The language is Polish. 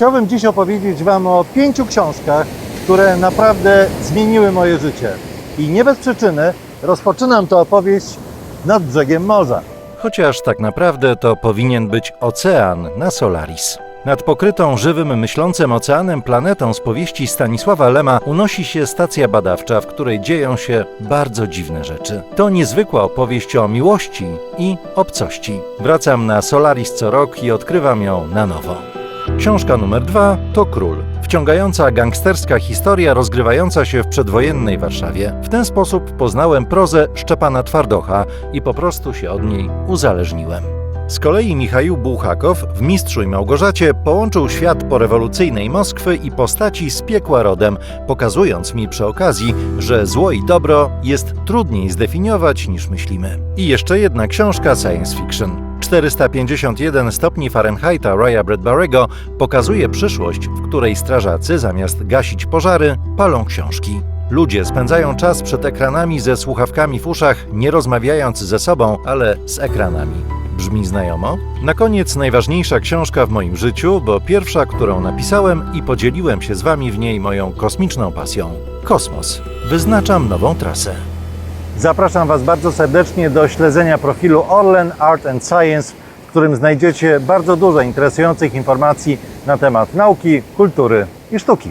Chciałbym dziś opowiedzieć Wam o pięciu książkach, które naprawdę zmieniły moje życie. I nie bez przyczyny rozpoczynam tę opowieść nad brzegiem morza. Chociaż tak naprawdę to powinien być ocean na Solaris. Nad pokrytą żywym, myślącym oceanem planetą z powieści Stanisława Lema unosi się stacja badawcza, w której dzieją się bardzo dziwne rzeczy. To niezwykła opowieść o miłości i obcości. Wracam na Solaris co rok i odkrywam ją na nowo. Książka numer dwa to Król. Wciągająca gangsterska historia rozgrywająca się w przedwojennej Warszawie. W ten sposób poznałem prozę Szczepana Twardocha i po prostu się od niej uzależniłem. Z kolei Michał Bułhakow w Mistrzu i Małgorzacie połączył świat porewolucyjnej Moskwy i postaci z piekła rodem, pokazując mi przy okazji, że zło i dobro jest trudniej zdefiniować niż myślimy. I jeszcze jedna książka science fiction. 451 stopni Fahrenheita Raya Bradbury'ego pokazuje przyszłość, w której strażacy zamiast gasić pożary, palą książki. Ludzie spędzają czas przed ekranami ze słuchawkami w uszach, nie rozmawiając ze sobą, ale z ekranami. Brzmi znajomo? Na koniec najważniejsza książka w moim życiu, bo pierwsza, którą napisałem i podzieliłem się z Wami w niej moją kosmiczną pasją. Kosmos. Wyznaczam nową trasę. Zapraszam Was bardzo serdecznie do śledzenia profilu Orlen Art and Science, w którym znajdziecie bardzo dużo interesujących informacji na temat nauki, kultury i sztuki.